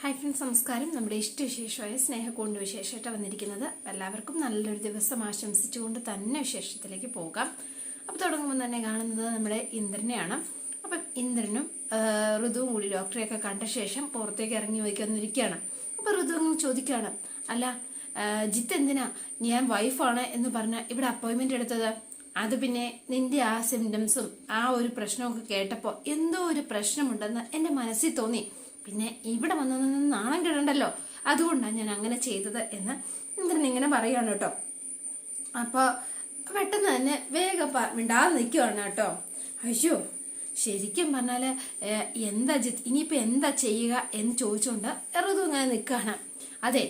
Hi friends നമസ്കാരം. നമ്മുടെ ഇഷ്ടവിശേഷമായ സ്നേഹക്കൊണ്ട് വിശേഷമായിട്ട് വന്നിരിക്കുന്നത്. എല്ലാവർക്കും നല്ലൊരു ദിവസം ആശംസിച്ചുകൊണ്ട് തന്നെ വിശേഷത്തിലേക്ക് പോകാം. അപ്പോൾ തുടങ്ങുമ്പോൾ തന്നെ കാണുന്നത് നമ്മുടെ ഇന്ദ്രനെയാണ്. അപ്പം ഇന്ദ്രനും ഋതുവും കൂടി ഡോക്ടറെയൊക്കെ കണ്ട ശേഷം പുറത്തേക്ക് ഇറങ്ങി വയ്ക്കുന്നിരിക്കുകയാണ് അപ്പോൾ ഋതു അങ്ങ് ചോദിക്കുകയാണ് അല്ല ജിത്ത് എന്തിനാ? ഞാൻ വൈഫാണ് എന്ന് പറഞ്ഞാൽ ഇവിടെ അപ്പോയിൻമെന്റ് എടുത്തത്? അത് പിന്നെ നിന്റെ ആ സിംറ്റംസും ആ ഒരു പ്രശ്നമൊക്കെ കേട്ടപ്പോൾ എന്തോ ഒരു പ്രശ്നമുണ്ടെന്ന് എന്റെ മനസ്സിൽ തോന്നി. പിന്നെ ഇവിടെ വന്നു നിന്ന് നാണം കിടണ്ടല്ലോ. അതുകൊണ്ടാണ് ഞാൻ അങ്ങനെ ചെയ്തത് എന്ന് ഇന്ദ്രൻ ഇങ്ങനെ പറയുകയാണ് കേട്ടോ. അപ്പോൾ പെട്ടെന്ന് തന്നെ വേഗം മിണ്ടാതെ നിൽക്കുവാണ് കേട്ടോ. അയ്യോ ശരിക്കും പറഞ്ഞാൽ എന്താ ജിത്ത് ഇനിയിപ്പോൾ എന്താ ചെയ്യുക എന്ന് ചോദിച്ചുകൊണ്ട് എറുതും ഇങ്ങനെ നിൽക്കുകയാണ്. അതെ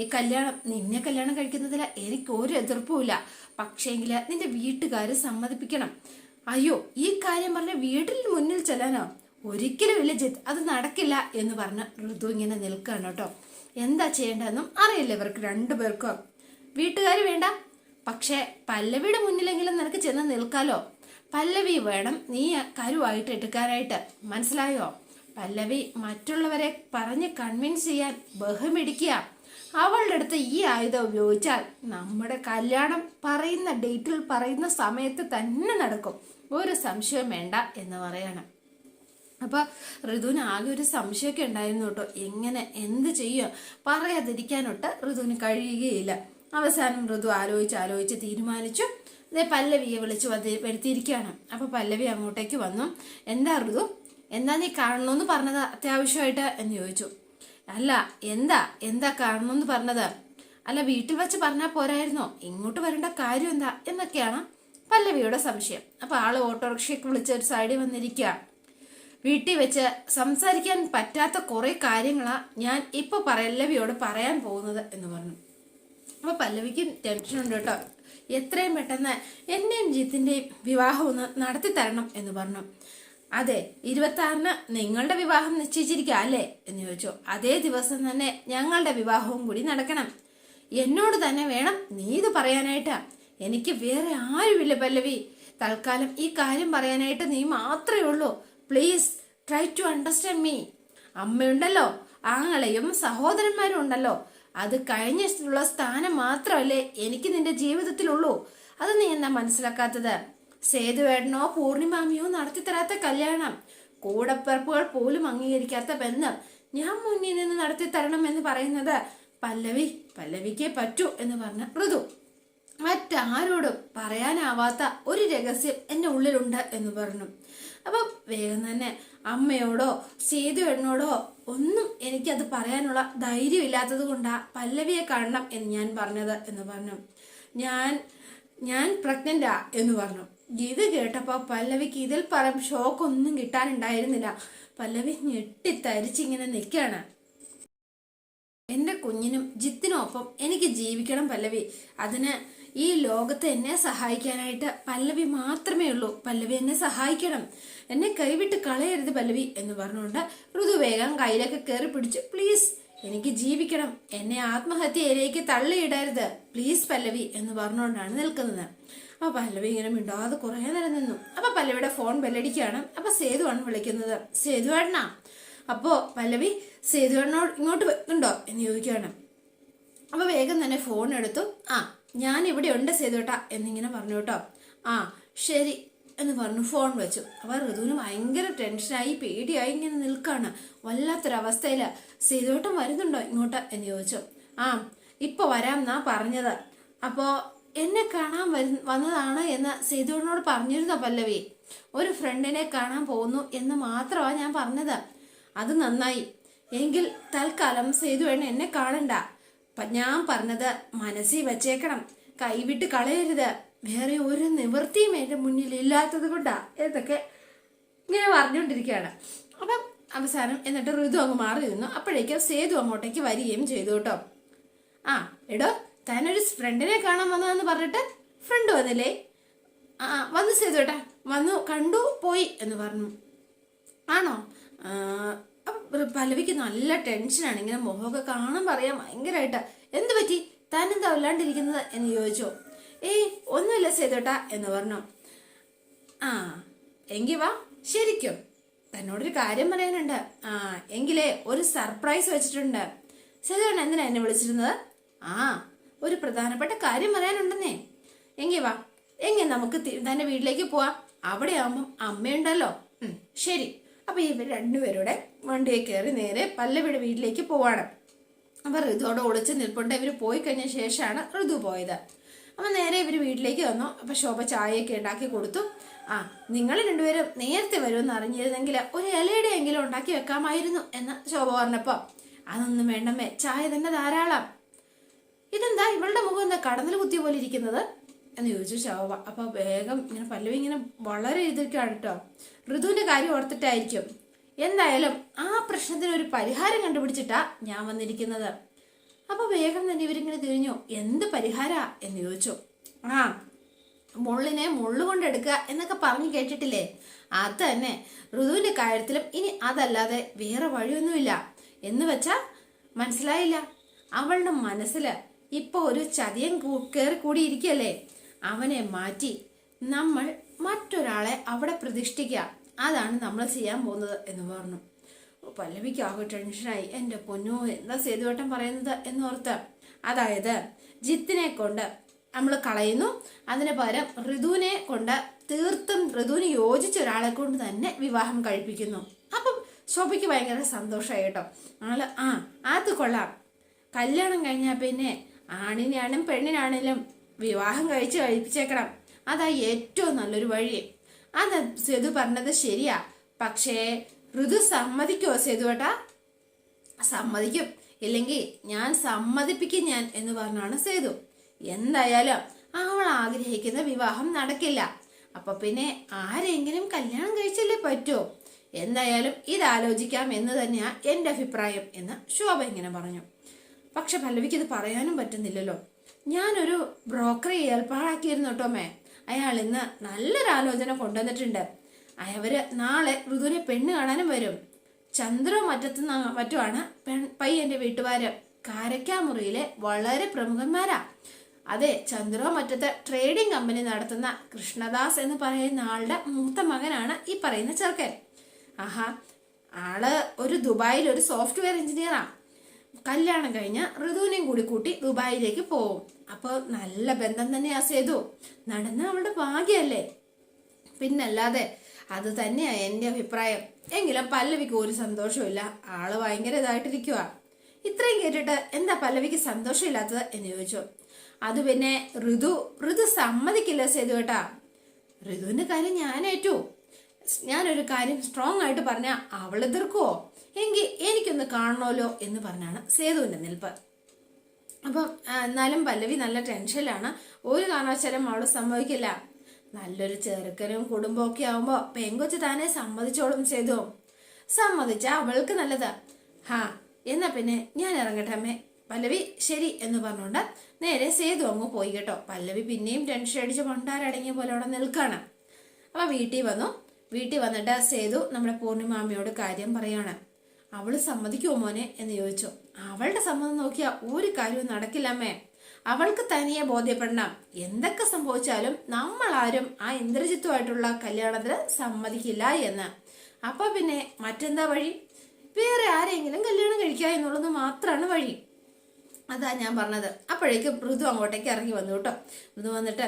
ഈ കല്യാണം നിന്നെ കല്യാണം കഴിക്കുന്നതിൽ എനിക്ക് ഒരു എതിർപ്പുമില്ല പക്ഷേങ്കിൽ നിന്റെ വീട്ടുകാർ സമ്മതിപ്പിക്കണം. അയ്യോ ഈ കാര്യം പറഞ്ഞ വീട്ടിൽ മുന്നിൽ ചെല്ലാനോ? ഒരിക്കലും ഇല്ല ജിത്ത് അത് നടക്കില്ല എന്ന് പറഞ്ഞ് ഋതു ഇങ്ങനെ നിൽക്കുകയാണ് കേട്ടോ. എന്താ ചെയ്യേണ്ടതെന്നും അറിയില്ല ഇവർക്ക് രണ്ടുപേർക്കും. വീട്ടുകാർ വേണ്ട. പക്ഷേ പല്ലവിയുടെ മുന്നിലെങ്കിലും നിനക്ക് ചെന്ന് നിൽക്കാലോ. പല്ലവി വേണം നീ കരുവായിട്ട് എടുക്കാനായിട്ട്. മനസ്സിലായോ? പല്ലവി മറ്റുള്ളവരെ പറഞ്ഞ് കൺവിൻസ് ചെയ്യാൻ ബഹുമിടിക്കുക. അവളുടെ അടുത്ത് ഈ ആയുധം ഉപയോഗിച്ചാൽ നമ്മുടെ കല്യാണം പറയുന്ന ഡേറ്റിൽ പറയുന്ന സമയത്ത് തന്നെ നടക്കും. ഒരു സംശയവും വേണ്ട എന്ന് പറയണം. അപ്പൊ ഋതുവിന് ആകെ ഒരു സംശയമൊക്കെ ഉണ്ടായിരുന്നു കേട്ടോ. എങ്ങനെ എന്ത് ചെയ്യുക പറയാതിരിക്കാനൊട്ട് ഋതുവിന് കഴിയുകയില്ല. അവസാനം ഋതു ആലോചിച്ച് ആലോചിച്ച് തീരുമാനിച്ചു. ഇതേ പല്ലവിയെ വിളിച്ചു വരുത്തിയിരിക്കുകയാണ്. അപ്പൊ പല്ലവി അങ്ങോട്ടേക്ക് വന്നു. എന്താ ഋതു? എന്താ നീ കാണണമെന്ന് പറഞ്ഞത് അത്യാവശ്യമായിട്ട്? എന്ന് ചോദിച്ചു. അല്ല എന്താ? എന്താ കാണണമെന്ന് പറഞ്ഞത്? അല്ല വീട്ടിൽ വെച്ച് പറഞ്ഞാൽ പോരായിരുന്നോ? ഇങ്ങോട്ട് വരേണ്ട കാര്യം എന്താ? എന്നൊക്കെയാണ് പല്ലവിയുടെ സംശയം. അപ്പൊ ആൾ ഓട്ടോറിക്ഷയ്ക്ക് വിളിച്ച ഒരു സൈഡിൽ വന്നിരിക്കുക വീട്ടിൽ വെച്ച് സംസാരിക്കാൻ പറ്റാത്ത കുറെ കാര്യങ്ങളാ ഞാൻ ഇപ്പൊ പല്ലവിയോട് പറയാൻ പോകുന്നത് എന്ന് പറഞ്ഞു. അപ്പൊ പല്ലവിക്കും ടെൻഷൻ ഉണ്ട് കേട്ടോ. എത്രയും പെട്ടെന്ന് എന്നെയും ജിത്തിന്റെയും വിവാഹം ഒന്ന് നടത്തി തരണം എന്ന് പറഞ്ഞു. അതെ ഇരുപത്തി ആറിന് നിങ്ങളുടെ വിവാഹം നിശ്ചയിച്ചിരിക്കുക അല്ലേ എന്ന് ചോദിച്ചു. അതേ ദിവസം തന്നെ ഞങ്ങളുടെ വിവാഹവും കൂടി നടക്കണം. എന്നോട് തന്നെ വേണം നീ ഇത് പറയാനായിട്ടാ. എനിക്ക് വേറെ ആരുമില്ല പല്ലവി. തൽക്കാലം ഈ കാര്യം പറയാനായിട്ട് നീ മാത്രമേ ഉള്ളൂ. Please try to understand me അമ്മയുണ്ടല്ലോ ആങ്ങളെയും സഹോദരന്മാരും ഉണ്ടല്ലോ. അത് കഴിഞ്ഞിട്ടുള്ള സ്ഥാനം മാത്രമല്ലേ എനിക്ക് നിന്റെ ജീവിതത്തിലുള്ളൂ. അത് നീ എന്നാ മനസ്സിലാക്കാത്തത്? സേതുവേട്ടനോ പൂർണിമാമിയോ നടത്തിത്തരാത്ത കല്യാണം. കൂടപ്പിറപ്പുകൾ പോലും അംഗീകരിക്കാത്ത ബന്ധം ഞാൻ മുന്നിൽ നിന്ന് നടത്തി തരണം എന്ന് പറയുന്നത് പല്ലവി പല്ലവിക്കേ പറ്റൂ എന്ന് പറഞ്ഞ ഋതു മറ്റാരോടും പറയാനാവാത്ത ഒരു രഹസ്യം എന്റെ ഉള്ളിലുണ്ട് എന്ന് പറഞ്ഞു. അപ്പൊ വേഗം തന്നെ അമ്മയോടോ സേതുവേട്ടനോടോ ഒന്നും എനിക്കത് പറയാനുള്ള ധൈര്യം ഇല്ലാത്തത് കൊണ്ടാ പല്ലവിയെ കാണണം എന്ന് ഞാൻ പറഞ്ഞത് എന്ന് പറഞ്ഞു. ഞാൻ ഞാൻ പ്രഗ്നന്റാ എന്ന് പറഞ്ഞു. ഇത് കേട്ടപ്പോ പല്ലവിക്ക് ഇതിൽ പരം ഷോക്ക് ഒന്നും കിട്ടാനുണ്ടായിരുന്നില്ല. പല്ലവി ഞെട്ടിത്തരിച്ചിങ്ങനെ നിൽക്കുകയാണ്. എന്റെ കുഞ്ഞിനും ജിത്തിനും ഒപ്പം എനിക്ക് ജീവിക്കണം പല്ലവി. അതിന് ഈ ലോകത്തെ എന്നെ സഹായിക്കാനായിട്ട് പല്ലവി മാത്രമേ ഉള്ളൂ. പല്ലവി എന്നെ സഹായിക്കണം. എന്നെ കൈവിട്ട് കളയരുത് പല്ലവി എന്ന് പറഞ്ഞുകൊണ്ട് ഋതു കയ്യിലൊക്കെ കയറി പിടിച്ച്. പ്ലീസ് എനിക്ക് ജീവിക്കണം. എന്നെ ആത്മഹത്യയിലേക്ക് തള്ളിയിടരുത്. പ്ലീസ് പല്ലവി എന്ന് പറഞ്ഞുകൊണ്ടാണ് നിൽക്കുന്നത്. അപ്പൊ പല്ലവി ഇങ്ങനെ മിണ്ടാതെ കുറെ നേരം നിന്നു. അപ്പൊ പല്ലവിയുടെ ഫോൺ ബെല്ലടിക്കുകയാണ്. അപ്പൊ സേതുവാണ് വിളിക്കുന്നത്. സേതു സേതുവേട്ടനാ? അപ്പോ പല്ലവി സേതു സേതുവേട്ടനോട് ഇങ്ങോട്ട് ഉണ്ടോ? എന്ന് ചോദിക്കുകയാണ്. അപ്പൊ വേഗം തന്നെ ഫോൺ എടുത്തു. ആ ഞാൻ ഇവിടെ ഉണ്ട് സേതുവേട്ട എന്നിങ്ങനെ പറഞ്ഞു കേട്ടോ. ആ ശരി. എന്ന് പറഞ്ഞു ഫോൺ വെച്ചു. അപ്പൊ ഋതുവിന് ഭയങ്കര ടെൻഷനായി പേടിയായി ഇങ്ങനെ നിൽക്കാണ്. വല്ലാത്തൊരവസ്ഥയിൽ സീതോട്ടം വരുന്നുണ്ടോ ഇങ്ങോട്ട്? എന്ന് ചോദിച്ചു. ആ ഇപ്പൊ വരാം എന്നാ പറഞ്ഞത്. അപ്പോ എന്നെ കാണാൻ വന്നതാണ് എന്ന് സേതുവേട്ടനോട് പറഞ്ഞിരുന്നോ പല്ലവി? ഒരു ഫ്രണ്ടിനെ കാണാൻ പോകുന്നു എന്ന് മാത്രമാണ് ഞാൻ പറഞ്ഞത്. അത് നന്നായി. എങ്കിൽ തൽക്കാലം സേതുവേണ എന്നെ കാണണ്ട. ഞാൻ പറഞ്ഞത് മനസ്സിൽ വെച്ചേക്കണം. കൈവിട്ട് കളയരുത്. വേറെ ഒരു നിവൃത്തിയും എന്റെ മുന്നിൽ ഇല്ലാത്തത് കൊണ്ടാ എന്നൊക്കെ ഇങ്ങനെ പറഞ്ഞുകൊണ്ടിരിക്കുകയാണ്. അപ്പം അവസാനം എന്നിട്ട് ഋതു അങ്ങ് മാറി നിന്നു. അപ്പോഴേക്കും സേതു അങ്ങോട്ടേക്ക് വരികയും ചെയ്തു കേട്ടോ. ആ എടോ താനൊരു ഫ്രണ്ടിനെ കാണാൻ വന്നതെന്ന് പറഞ്ഞിട്ട് ഫ്രണ്ട് വന്നില്ലേ? ആ വന്നു സേതു ഏട്ടാ. വന്നു കണ്ടു പോയി എന്ന് പറഞ്ഞു. ആണോ? പല്ലവിക്ക് നല്ല ടെൻഷനാണ് ഇങ്ങനെ മുഖമൊക്കെ കാണാൻ പറയാൻ ഭയങ്കരമായിട്ട് എന്ത് പറ്റി? താൻ വല്ലാണ്ടിരിക്കുന്നത് എന്ന് ചോദിച്ചു. ഏയ് ഒന്നുമില്ല സേതോട്ടാ എന്ന് പറഞ്ഞു. ആ എങ്കി വാ ശരിക്കും. തന്നോടൊരു കാര്യം പറയാനുണ്ട്. ആ എങ്കിലേ ഒരു സർപ്രൈസ് വെച്ചിട്ടുണ്ട്. സേതുവേട്ടൻ എന്തിനാ എന്നെ വിളിച്ചിരുന്നത്? ആ ഒരു പ്രധാനപ്പെട്ട കാര്യം പറയാനുണ്ടെന്നേ. എങ്കി വാ എങ്കിൽ നമുക്ക് തന്നെ വീട്ടിലേക്ക് പോവാം. അവിടെ ആവുമ്പം അമ്മയുണ്ടല്ലോ ശരി. അപ്പൊ ഇവർ രണ്ടുപേരുടെ വണ്ടിയെ കയറി നേരെ പല്ലവിയുടെ വീട്ടിലേക്ക് പോവാണ്. അപ്പൊ ഋതുവോടെ ഒളിച്ച് നിൽപ്പുണ്ട്. ഇവർ പോയി കഴിഞ്ഞ ശേഷമാണ് ഋതു പോയത്. അപ്പൊ നേരെ ഇവർ വീട്ടിലേക്ക് വന്നു. അപ്പം ശോഭ ചായയൊക്കെ ഉണ്ടാക്കി കൊടുത്തു. ആ നിങ്ങൾ രണ്ടുപേരും നേരത്തെ വരുമെന്ന് അറിഞ്ഞിരുന്നെങ്കിൽ ഒരു ഇലയുടെ എങ്കിലും ഉണ്ടാക്കി വെക്കാമായിരുന്നു എന്ന് ശോഭ പറഞ്ഞപ്പോൾ അതൊന്നും വേണ്ടമ്മേ ചായ തന്നെ ധാരാളം. ഇതെന്താ ഇവളുടെ മുഖം എന്താ കടന്നിൽ കുത്തിയ പോലെ ഇരിക്കുന്നത്? എന്ന് ചോദിച്ചു ശോഭ. അപ്പോൾ വേഗം ഇങ്ങനെ പല്ലവി ഇങ്ങനെ വളരെ ഇതൊക്കെയാണ് കേട്ടോ ഋതുവിന്റെ കാര്യം ഓർത്തിട്ടായിരിക്കും. എന്തായാലും ആ പ്രശ്നത്തിന് ഒരു പരിഹാരം കണ്ടുപിടിച്ചിട്ടാ ഞാൻ വന്നിരിക്കുന്നത്. അപ്പൊ വേഗം തന്നെ ഇവരിങ്ങനെ തിരിഞ്ഞു. എന്ത് പരിഹാര? എന്ന് ചോദിച്ചു. ആ മുള്ളിനെ മുള്ളുകൊണ്ട് എടുക്കുക എന്നൊക്കെ പറഞ്ഞു കേട്ടിട്ടില്ലേ? അത് തന്നെ. ഋതുവിന്റെ കാര്യത്തിലും ഇനി അതല്ലാതെ വേറെ വഴിയൊന്നുമില്ല. എന്ന് വെച്ചാ മനസ്സിലായില്ല. അവളുടെ മനസ്സിൽ ഇപ്പൊ ഒരു ചതിയം കയറി കൂടിയിരിക്കല്ലേ അവനെ മാറ്റി നമ്മൾ മറ്റൊരാളെ അവിടെ പ്രതിഷ്ഠിക്കുക. അതാണ് നമ്മൾ ചെയ്യാൻ പോകുന്നത് എന്ന് പറഞ്ഞു. പല്ലവിക്ക് ആകെ ടെൻഷനായി. എന്റെ പൊന്നോ എന്താ സേതുവട്ടം പറയുന്നത് എന്നോർത്ത്. അതായത് ജിത്തിനെ കൊണ്ട് നമ്മൾ കളയുന്നു. അതിന് പകരം ഋതുവിനെ കൊണ്ട് തീർത്തും ഋതുവിന് യോജിച്ച ഒരാളെ കൊണ്ട് തന്നെ വിവാഹം കഴിപ്പിക്കുന്നു. അപ്പം ശോഭയ്ക്ക് ഭയങ്കര സന്തോഷമായി കേട്ടോ. ആൾ ആ അത് കൊള്ളാം. കല്യാണം കഴിഞ്ഞാൽ പിന്നെ ആണിനാണും പെണ്ണിനാണേലും വിവാഹം കഴിച്ച് കഴിപ്പിച്ചേക്കണം. അതാ ഏറ്റവും നല്ലൊരു വഴി. അത് സേതു പറഞ്ഞത് ശരിയാ. പക്ഷേ ഋതു സമ്മതിക്കോ സേതുവേട്ടാ? സമ്മതിക്കും. ഇല്ലെങ്കിൽ ഞാൻ സമ്മതിപ്പിക്കും ഞാൻ എന്ന് പറഞ്ഞാണ് സേതു. എന്തായാലും അവൾ ആഗ്രഹിക്കുന്ന വിവാഹം നടക്കില്ല. അപ്പൊ പിന്നെ ആരെങ്കിലും കല്യാണം കഴിച്ചല്ലേ പറ്റൂ? എന്തായാലും ഇത് ആലോചിക്കാം എന്ന് തന്നെയാ എന്റെ അഭിപ്രായം എന്ന് ശോഭ ഇങ്ങനെ പറഞ്ഞു. പക്ഷെ പല്ലവിക്ക് ഇത് പറയാനും പറ്റുന്നില്ലല്ലോ. ഞാനൊരു ബ്രോക്കറെ ഏർപ്പാടാക്കിയിരുന്നു കേട്ടോ മേ. അയാൾ ഇന്ന് നല്ലൊരു ആലോചന കൊണ്ടുവന്നിട്ടുണ്ട്. അവർ നാളെ ഋതുവിനെ പെണ്ണ് കാണാനും വരും. ചന്ദ്ര മറ്റത്ത് മറ്റുമാണ് പെൺ പയ്യന്റെ വീട്ടുകാര് കാരക്കാമുറിയിലെ വളരെ പ്രമുഖന്മാരാ. അതെ ചന്ദ്ര മറ്റത്ത് ട്രേഡിംഗ് കമ്പനി നടത്തുന്ന കൃഷ്ണദാസ് എന്ന് പറയുന്ന ആളുടെ മൂത്ത മകനാണ് ഈ പറയുന്ന ചെറുക്കൻ. ആഹാ ആൾ ഒരു ദുബായിൽ ഒരു സോഫ്റ്റ്വെയർ എഞ്ചിനീയറാ കല്യാണം കഴിഞ്ഞ ഋതുവിനെയും കൂടി കൂട്ടി ദുബായിലേക്ക് പോവും. അപ്പോൾ നല്ല ബന്ധം തന്നെയാ സേതു. നടന്ന അവളുടെ ഭാഗ്യല്ലേ? പിന്നല്ലാതെ അത് തന്നെയാ എന്റെ അഭിപ്രായം. എങ്കിലും പല്ലവിക്ക് ഒരു സന്തോഷമില്ല ആൾ ഭയങ്കര ഇതായിട്ടിരിക്കുക ഇത്രയും കേട്ടിട്ട് എന്താ പല്ലവിക്ക് സന്തോഷമില്ലാത്തത് എന്ന് ചോദിച്ചു. അത് പിന്നെ ഋതു ഋതു സമ്മതിക്കില്ല സേതു കേട്ടാ ഋതുവിന്റെ കാര്യം ഞാൻ ഏറ്റു. ഞാനൊരു കാര്യം സ്ട്രോങ് ആയിട്ട് പറഞ്ഞ അവൾ എതിർക്കുവോ? എങ്കിൽ എനിക്കൊന്ന് കാണണമല്ലോ എന്ന് പറഞ്ഞാണ് സേതുവിന്റെ നിൽപ്പ്. അപ്പം എന്നാലും പല്ലവി നല്ല ടെൻഷനിലാണ് ഒരു കാരണവശാലും അവൾ സമ്മതിക്കില്ല. നല്ലൊരു ചെറുക്കനും കുടുംബവും ഒക്കെ ആവുമ്പോ പെങ്കൊച്ച് താനെ സമ്മതിച്ചോളും ചെയ്തു. സമ്മതിച്ച അവൾക്ക് നല്ലത്. ഹാ എന്നാ പിന്നെ ഞാൻ ഇറങ്ങട്ടെ അമ്മേ. പല്ലവി ശരി എന്ന് പറഞ്ഞുകൊണ്ട് നേരെ സേതു അങ്ങ് പോയി കേട്ടോ. പല്ലവി പിന്നെയും ടെൻഷൻ അടിച്ച് പണ്ടാരടങ്ങിയ പോലെ അവിടെ നിൽക്കാണ്. അപ്പൊ വീട്ടിൽ വന്നു. വീട്ടിൽ വന്നിട്ട് സേതു നമ്മുടെ പൂർണിമാമയോട് കാര്യം പറയാണ്. അവൾ സമ്മതിക്കുമോ മോനെ? എന്ന് ചോദിച്ചു. അവളുടെ സമ്മതം നോക്കിയാ ഒരു കാര്യവും നടക്കില്ലമ്മേ അവൾക്ക് തനിയെ ബോധ്യപ്പെടണം. എന്തൊക്കെ സംഭവിച്ചാലും നമ്മൾ ആരും ആ ഇന്ദ്രജിത്തുമായിട്ടുള്ള കല്യാണത്തിന് സമ്മതിക്കില്ല എന്ന്. അപ്പൊ പിന്നെ മറ്റെന്താ വഴി? വേറെ ആരെങ്കിലും കല്യാണം കഴിക്കുക എന്നുള്ളത് മാത്രമാണ് വഴി. അതാ ഞാൻ പറഞ്ഞത്. അപ്പോഴേക്കും ഋതു അങ്ങോട്ടേക്ക് ഇറങ്ങി വന്നു കേട്ടോ. ഋതു വന്നിട്ട്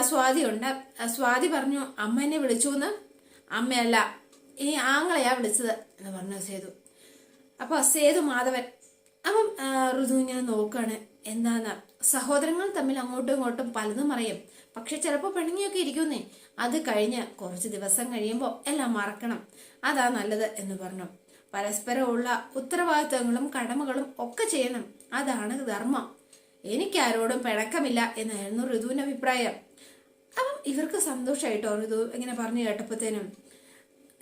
സ്വാതി ഉണ്ട് സ്വാതി പറഞ്ഞു അമ്മ എന്നെ വിളിച്ചു എന്ന് അമ്മയല്ല. ഈ ആങ്ങളെയാ വിളിച്ചത്. എന്ന് പറഞ്ഞു സേതു. അപ്പൊ സേതു മാധവൻ അപ്പം ഋതു ഞാൻ നോക്കുകയാണ് എന്താന്ന് സഹോദരങ്ങൾ തമ്മിൽ അങ്ങോട്ടും ഇങ്ങോട്ടും പലതും അറിയും പക്ഷെ ചിലപ്പോൾ പിണങ്ങിയൊക്കെ ഇരിക്കുന്നേ. അത് കഴിഞ്ഞ് കുറച്ച് ദിവസം കഴിയുമ്പോൾ എല്ലാം മറക്കണം. അതാ നല്ലത് എന്ന് പറഞ്ഞു. പരസ്പരമുള്ള ഉത്തരവാദിത്തങ്ങളും കടമകളും ഒക്കെ ചെയ്യണം. അതാണ് ധർമ്മം. എനിക്കാരോടും പിണക്കമില്ല എന്നായിരുന്നു ഋതുവിന്റെ അഭിപ്രായം. അപ്പം ഇവർക്ക് സന്തോഷമായിട്ടോ ഋതു ഇങ്ങനെ പറഞ്ഞു കേട്ടപ്പോഴത്തേനും.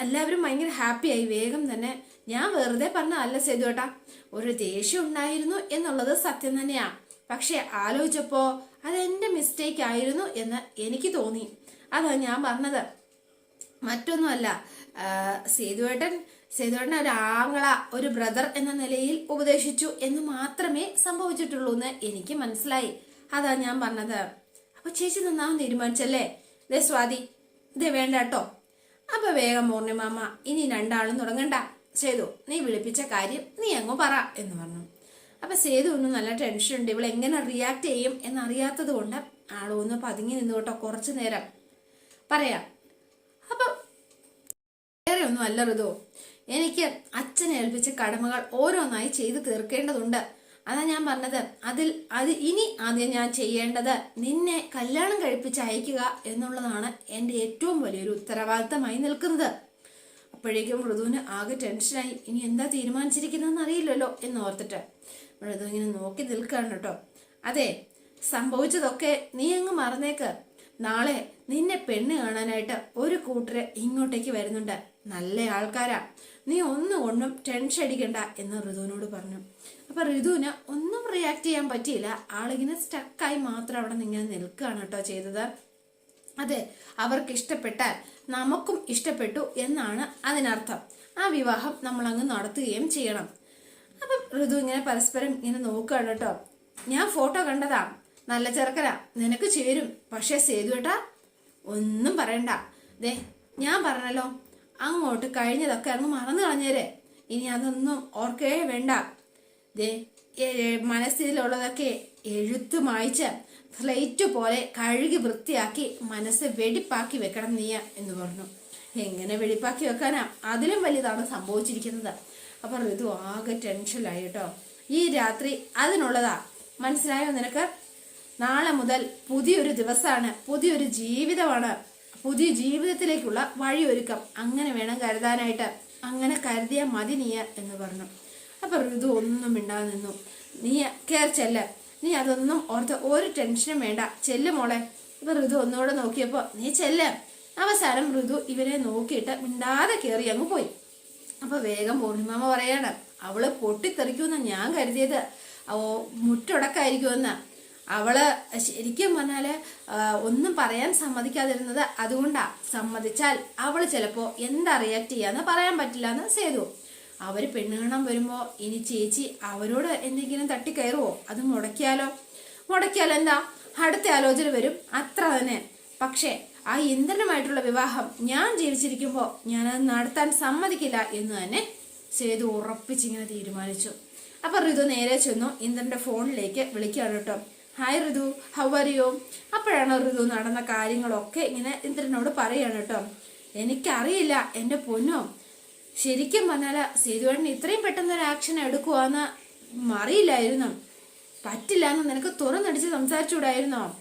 എല്ലാവരും ഭയങ്കര ഹാപ്പിയായി. വേഗം തന്നെ ഞാൻ വെറുതെ ചെയ്തു ഏട്ടാ ഒരു ദേഷ്യം ഉണ്ടായിരുന്നു എന്നുള്ളത് സത്യം തന്നെയാ. പക്ഷെ ആലോചിച്ചപ്പോ അതെന്റെ മിസ്റ്റേക്ക് ആയിരുന്നു എന്ന് എനിക്ക് തോന്നി. അതാ ഞാൻ പറഞ്ഞത്. മറ്റൊന്നുമല്ല സേതുവേട്ടൻ സേതുവേട്ടൻ ഒരു ആങ്ങള ഒരു ബ്രദർ എന്ന നിലയിൽ ഉപദേശിച്ചു എന്ന് മാത്രമേ സംഭവിച്ചിട്ടുള്ളൂ എന്ന് എനിക്ക് മനസ്സിലായി. അതാ ഞാൻ പറഞ്ഞത്. അപ്പൊ ചേച്ചി നന്നാവും തീരുമാനിച്ചല്ലേ? ദേ സ്വാതി ഇതേ വേണ്ട കേട്ടോ. അപ്പൊ വേഗം പൂർണിമാമ ഇനി രണ്ടാളും തുടങ്ങണ്ട. സേതു നീ വിളിപ്പിച്ച കാര്യം നീ അങ്ങ് പറ എന്ന് പറഞ്ഞു. അപ്പൊ സേതു ഒന്ന് നല്ല ടെൻഷൻ ഉണ്ട്. ഇവൾ എങ്ങനെ റിയാക്ട് ചെയ്യും എന്നറിയാത്തത് കൊണ്ട് ആളൊന്ന് പതുങ്ങി നിന്നുകൊട്ടോ കുറച്ചു നേരം. പറയാ. അപ്പൊ വേറെ ഒന്നും അല്ല എനിക്ക് അച്ഛനെ ഏൽപ്പിച്ച കടമകൾ ഓരോന്നായി ചെയ്തു തീർക്കേണ്ടതുണ്ട്. അതാ ഞാൻ പറഞ്ഞത്. അതിൽ അത് ഇനി ആദ്യം ഞാൻ ചെയ്യേണ്ടത് നിന്നെ കല്യാണം കഴിപ്പിച്ച് അയക്കുക എന്നുള്ളതാണ് എന്റെ ഏറ്റവും വലിയൊരു ഉത്തരവാദിത്തമായി നിൽക്കുന്നത്. അപ്പോഴേക്കും മൃദുവിന് ആകെ ടെൻഷനായി. ഇനി എന്താ തീരുമാനിച്ചിരിക്കുന്നതെന്ന് അറിയില്ലല്ലോ എന്ന് ഓർത്തിട്ട് മൃദു ഇങ്ങനെ നോക്കി നിൽക്കുകയാണ് കേട്ടോ. അതെ സംഭവിച്ചതൊക്കെ നീ അങ്ങ് മറന്നേക്ക്. നാളെ നിന്നെ പെണ്ണ് കാണാനായിട്ട് ഒരു കൂട്ടര് ഇങ്ങോട്ടേക്ക് വരുന്നുണ്ട്. നല്ല ആൾക്കാരാ. നീ ഒന്നും ഒന്നുകൊണ്ടും ടെൻഷൻ അടിക്കണ്ട എന്ന് ഋതുവിനോട് പറഞ്ഞു. അപ്പൊ ഋതുവിന് ഒന്നും റിയാക്ട് ചെയ്യാൻ പറ്റിയില്ല. ആളിങ്ങനെ സ്റ്റക്കായി മാത്രം അവിടെ നിന്ന് നിൽക്കുകയാണ് കേട്ടോ ചെയ്തത്. അതെ അവർക്ക് ഇഷ്ടപ്പെട്ടാൽ നമുക്കും ഇഷ്ടപ്പെട്ടു എന്നാണ് അതിനർത്ഥം. ആ വിവാഹം നമ്മൾ അങ്ങ് നടത്തുകയും ചെയ്യണം. അപ്പം ഋതു ഇങ്ങനെ പരസ്പരം ഇങ്ങനെ നോക്കുകയാണ് കേട്ടോ. ഞാൻ ഫോട്ടോ കണ്ടതാ. നല്ല ചെറുക്കനാ. നിനക്ക് ചേരും. പക്ഷേ സേതു ഏട്ടാ ഒന്നും പറയണ്ട. ദേ ഞാൻ പറഞ്ഞല്ലോ. അങ്ങോട്ട് കഴിഞ്ഞതൊക്കെ അങ്ങ് മറന്നു കളഞ്ഞേരെ. ഇനി അതൊന്നും ഓർക്കേ വേണ്ട. ദേ മനസ്സിലുള്ളതൊക്കെ എഴുത്തു മായ്ച്ച് സ്ലേറ്റ് പോലെ കഴുകി വൃത്തിയാക്കി മനസ്സ് വെടിപ്പാക്കി വെക്കണം നീയ എന്ന് പറഞ്ഞു. എങ്ങനെ വെടിപ്പാക്കി വെക്കാനാ? അതിലും വലിയതാണ് സംഭവിച്ചിരിക്കുന്നത്. അപ്പൊ ഋതു ആകെ ടെൻഷനിലായി കേട്ടോ. ഈ രാത്രി അതിനുള്ളതാ. മനസ്സിലായോ നിനക്ക്? നാളെ മുതൽ പുതിയൊരു ദിവസമാണ് പുതിയൊരു ജീവിതമാണ്. പുതിയ ജീവിതത്തിലേക്കുള്ള വഴിയൊരുക്കം. അങ്ങനെ വേണം കരുതാനായിട്ട്. അങ്ങനെ കരുതിയാൽ മതി നീയ എന്ന് പറഞ്ഞു. അപ്പൊ ഋതു ഒന്നും മിണ്ടാതെ നിന്നു. നീയ കയറി ചെല്ല. നീ അതൊന്നും ഓർത്ത് ഒരു ടെൻഷനും വേണ്ട. ചെല്ലു മോളെ. ഇപ്പൊ ഋതു ഒന്നുകൂടെ നോക്കിയപ്പോ നീ ചെല്ല്. അവസാനം ഋതു ഇവരെ നോക്കിയിട്ട് മിണ്ടാതെ കയറി അങ്ങ് പോയി. അപ്പൊ വേഗം പൂർണിമാമ പറയാണ് അവൾ പൊട്ടിത്തെറിക്കുമെന്ന് ഞാൻ കരുതിയത്. ഓ മുട്ടൊടക്കായിരിക്കുമെന്ന്. അവൾ ശരിക്കും പറഞ്ഞാൽ ഒന്നും പറയാൻ സമ്മതിക്കാതിരുന്നത് അതുകൊണ്ടാ. സമ്മതിച്ചാൽ അവൾ ചിലപ്പോ എന്താ റിയാക്ട് ചെയ്യാന്ന് പറയാൻ പറ്റില്ല എന്ന് സേതു. അവർ പെണ്ണ് കാണാൻ വരുമ്പോ ഇനി ചേച്ചി അവരോട് എന്തെങ്കിലും തട്ടിക്കയറുവോ അത് മുടക്കിയാലോ? മുടക്കിയാലോ എന്താ? അടുത്ത ആലോചന വരും. അത്ര തന്നെ. പക്ഷേ ആ ഇന്ദ്രനുമായിട്ടുള്ള വിവാഹം ഞാൻ ജീവിച്ചിരിക്കുമ്പോൾ ഞാനത് നടത്താൻ സമ്മതിക്കില്ല എന്ന് തന്നെ സേതു ഉറപ്പിച്ചിങ്ങനെ തീരുമാനിച്ചു. അപ്പൊ ഋതു നേരെ ചെന്നു ഇന്ദ്രന്റെ ഫോണിലേക്ക് വിളിക്കുകയാണ് കേട്ടോ. Hi Ritu how are you അപ്പോഴാണ് ഋതു നടന്ന കാര്യങ്ങളൊക്കെ ഇങ്ങനെ ഇന്ദ്രനോട് പറയാണ് കേട്ടോ. എനിക്കറിയില്ല എന്റെ പൊന്നോ? ശരിക്കും പറഞ്ഞാൽ സേതുവേട്ടൻ ഇത്രയും പെട്ടെന്ന് ഒരു ആക്ഷൻ എടുക്കുവാന്ന് അറിയില്ലായിരുന്നു പറ്റില്ല എന്ന് നിനക്ക് തുറന്നടിച്ച് സംസാരിച്ചുകൂടായിരുന്നോ?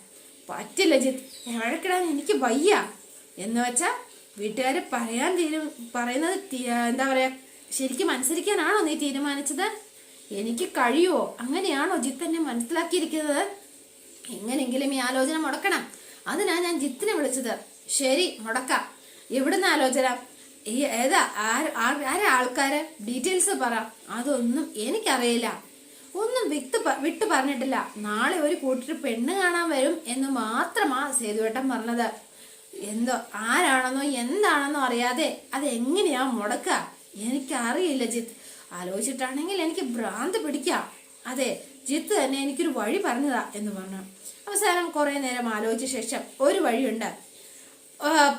പറ്റില്ല ജിത്ത് വഴക്കിടാൻ എനിക്ക് വയ്യ. എന്ന് വെച്ചാ വീട്ടുകാര് പറയാൻ തീരും പറയുന്നത് എന്താ പറയാ ശരിക്കും അനുസരിക്കാനാണോ നീ തീരുമാനിച്ചത്? എനിക്ക് കഴിയുമോ അങ്ങനെയാണോ ജിത്ത് എന്നെ മനസ്സിലാക്കിയിരിക്കുന്നത്? എങ്ങനെങ്കിലും ഈ ആലോചന മുടക്കണം. അതിനാ ഞാൻ ജിത്തിനെ വിളിച്ചത്. ശരി മുടക്കാം. എവിടുന്ന് ആലോചന? ഈ ഏതാ? ആരെ ആൾക്കാരെ? ഡീറ്റെയിൽസ് പറ. അതൊന്നും എനിക്കറിയില്ല. ഒന്നും വിത്ത് വിട്ടു പറഞ്ഞിട്ടില്ല. നാളെ ഒരു കൂട്ടർ പെണ്ണ് കാണാൻ വരും എന്ന് മാത്രമാ സേതുവേട്ടൻ പറഞ്ഞത്. എന്തോ ആരാണെന്നോ എന്താണെന്നോ അറിയാതെ അത് എങ്ങനെയാ മുടക്ക എനിക്കറിയില്ല ജിത്ത്. ആലോചിച്ചിട്ടാണെങ്കിൽ എനിക്ക് ഭ്രാന്ത് പിടിക്കാം. അതെ ജിത്ത് തന്നെ എനിക്കൊരു വഴി പറഞ്ഞതാ എന്ന് പറഞ്ഞു. അവസാനം കുറെ നേരം ആലോചിച്ച ശേഷം ഒരു വഴിയുണ്ട്.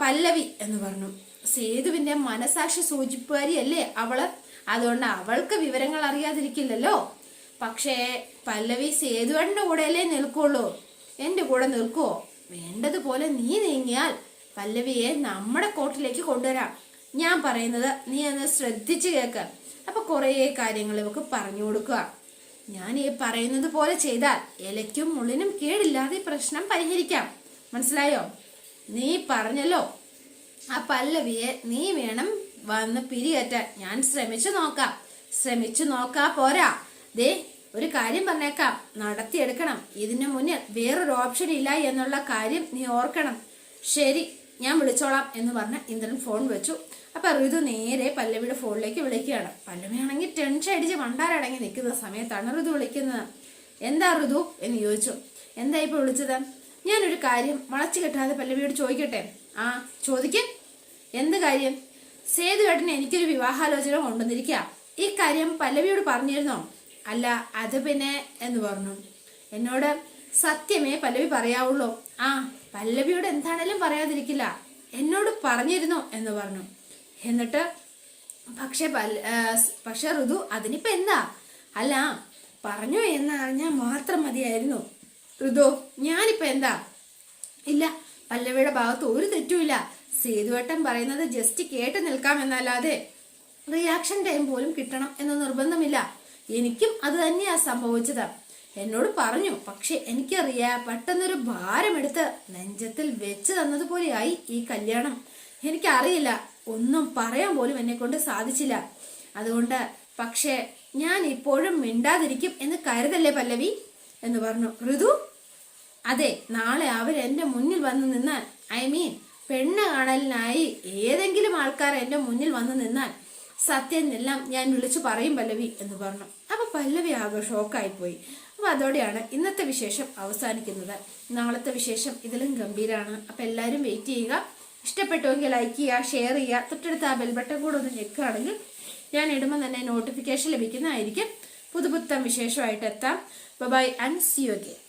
പല്ലവി എന്ന് പറഞ്ഞു. സേതുവിന്റെ മനസാക്ഷി സൂചിപ്പുകാരിയല്ലേ അവൾ? അതുകൊണ്ട് അവൾക്ക് വിവരങ്ങൾ അറിയാതിരിക്കില്ലല്ലോ. പക്ഷേ പല്ലവി സേതുവേട്ടന്റെ കൂടെയല്ലേ നിൽക്കുള്ളൂ. എന്റെ കൂടെ നിൽക്കുവോ? വേണ്ടതുപോലെ നീ നീങ്ങിയാൽ പല്ലവിയെ നമ്മുടെ കോട്ടിലേക്ക് കൊണ്ടുവരാം. ഞാൻ പറയുന്നത് നീ ഒന്ന് ശ്രദ്ധിച്ചു കേക്ക്. അപ്പൊ കുറേ കാര്യങ്ങൾ ഇവക്ക് പറഞ്ഞു കൊടുക്കുക. ഞാൻ ഈ പറയുന്നത് പോലെ ചെയ്താൽ ഇലയ്ക്കും മുള്ളിനും കേടില്ലാതെ പ്രശ്നം പരിഹരിക്കാം. മനസ്സിലായോ? നീ പറഞ്ഞല്ലോ ആ പല്ലവിയെ നീ വേണം വന്ന് പിരികറ്റാൻ ഞാൻ ശ്രമിച്ചു നോക്കാം. ശ്രമിച്ചു നോക്കാ പോരാ. ദേ ഒരു കാര്യം പറഞ്ഞേക്കാം. നടത്തിയെടുക്കണം. ഇതിനു മുന്നിൽ വേറൊരു ഓപ്ഷൻ ഇല്ല എന്നുള്ള കാര്യം നീ ഓർക്കണം. ശരി ഞാൻ വിളിച്ചോളാം എന്ന് പറഞ്ഞ് ഇന്ദ്രൻ ഫോൺ വെച്ചു. അപ്പൊ ഋതു നേരെ പല്ലവിയുടെ ഫോണിലേക്ക് വിളിക്കുകയാണ്. പല്ലവിയാണെങ്കിൽ ടെൻഷൻ അടിച്ച് മണ്ടാരടങ്ങി നിൽക്കുന്ന സമയത്താണ് ഋതു വിളിക്കുന്നത്. എന്താ ഋതു? എന്ന് ചോദിച്ചു. എന്താ ഇപ്പൊ വിളിച്ചത്? ഞാനൊരു കാര്യം വളച്ചു കെട്ടാതെ പല്ലവിയോട് ചോദിക്കട്ടെ? ആ ചോദിക്ക. എന്ത് കാര്യം? സേതുവേട്ടന് എനിക്കൊരു വിവാഹാലോചന കൊണ്ടുവന്നിരിക്കുക ഈ കാര്യം പല്ലവിയോട് പറഞ്ഞിരുന്നോ? അല്ല അത് പിന്നെ എന്ന് പറഞ്ഞു. എന്നോട് സത്യമേ പല്ലവി പറയാവുള്ളൂ. ആ പല്ലവിയോട് എന്താണേലും പറയാതിരിക്കില്ല. എന്നോട് പറഞ്ഞിരുന്നു എന്ന് പറഞ്ഞു. എന്നിട്ട് പക്ഷെ പക്ഷെ ഋതു അതിനിപ്പോ എന്താ? അല്ല പറഞ്ഞു എന്നറിഞ്ഞാൽ മാത്രം മതിയായിരുന്നു. ഋതു ഞാനിപ്പോ എന്താ? ഇല്ല പല്ലവിയുടെ ഭാഗത്ത് ഒരു തെറ്റുമില്ല. സേതുവേട്ടൻ പറയുന്നത് ജസ്റ്റ് കേട്ട് നിൽക്കാം എന്നല്ലാതെ റിയാക്ഷൻ ടൈം പോലും കിട്ടണം എന്ന് നിർബന്ധമില്ല. എനിക്കും അത് തന്നെയാ സംഭവിച്ചത്. എന്നോട് പറഞ്ഞു പക്ഷെ എനിക്കറിയാ പെട്ടെന്നൊരു ഭാരമെടുത്ത് നെഞ്ചത്തിൽ വെച്ച് തന്നതുപോലെയായി ഈ കല്യാണം. എനിക്കറിയില്ല ഒന്നും പറയാൻ പോലും എന്നെ കൊണ്ട് സാധിച്ചില്ല. അതുകൊണ്ട് പക്ഷേ ഞാൻ ഇപ്പോഴും മിണ്ടാതിരിക്കും എന്ന് കരുതല്ലേ പല്ലവി? എന്ന് പറഞ്ഞു. ഋതു അതെ നാളെ അവർ എന്റെ മുന്നിൽ വന്ന് നിന്നാൽ ഐ മീൻ പെണ്ണ് കാണലിനായി ഏതെങ്കിലും ആൾക്കാർ എന്റെ മുന്നിൽ വന്ന് നിന്നാൽ സത്യം എല്ലാം ഞാൻ വിളിച്ചു പറയും പല്ലവി എന്ന് പറഞ്ഞു. അപ്പൊ പല്ലവി ആകെ ഷോക്കായി പോയി അപ്പൊ അതോടെയാണ് ഇന്നത്തെ വിശേഷം അവസാനിക്കുന്നത്. നാളത്തെ വിശേഷം ഇതിലും ഗംഭീരാണ്. അപ്പൊ എല്ലാവരും വെയിറ്റ് ചെയ്യുക. ഇഷ്ടപ്പെട്ടുവെങ്കിൽ ലൈക്ക് ചെയ്യുക ഷെയർ ചെയ്യുക. തൊട്ടടുത്ത് ആ ബെൽ ബട്ടൺ കൂടെ ഒന്ന് ഞെക്കുകയാണെങ്കിൽ ഞാൻ ഇടുമ്പോൾ തന്നെ നോട്ടിഫിക്കേഷൻ ലഭിക്കുന്നതായിരിക്കും. പുതുപുത്തം വിശേഷമായിട്ട് എത്താം. Bye and see you again